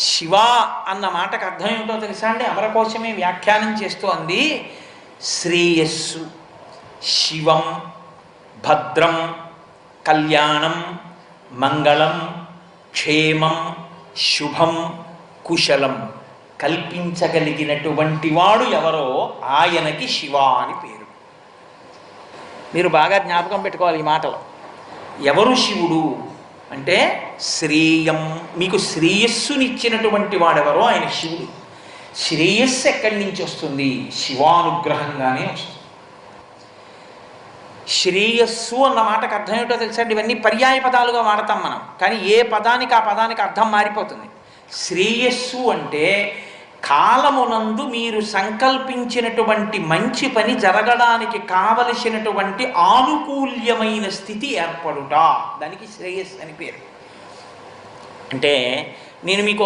శివ అన్న మాటకు అర్థం ఏమిటో తెలుసా అండి? అమరకోశమే వ్యాఖ్యానం చేస్తూ అంది శ్రేయస్సు శివం భద్రం కళ్యాణం మంగళం క్షేమం శుభం కుశలం కల్పించగలిగినటువంటి వాడు ఎవరో ఆయనకి శివ అని పేరు. మీరు బాగా జ్ఞాపకం పెట్టుకోవాలి ఈ మాటలో. ఎవరు శివుడు? అంటే శ్రేయం మీకు శ్రేయస్సునిచ్చినటువంటి వాడెవరో ఆయన శివుడు. శ్రేయస్సు ఎక్కడి నుంచి వస్తుంది? శివానుగ్రహంగానే వస్తుంది. శ్రేయస్సు అన్న మాటకు అర్థం ఏమిటో తెలుసండి ఇవన్నీ పర్యాయ పదాలుగా వాడతాం మనం. కానీ ఏ పదానికి ఆ పదానికి అర్థం మారిపోతుంది? శ్రేయస్సు అంటే కాలమునందు మీరు సంకల్పించినటువంటి మంచి పని జరగడానికి కావలసినటువంటి ఆనుకూల్యమైన స్థితి ఏర్పడుట. దానికి శ్రేయస్ అని పేరు. అంటే నేను మీకు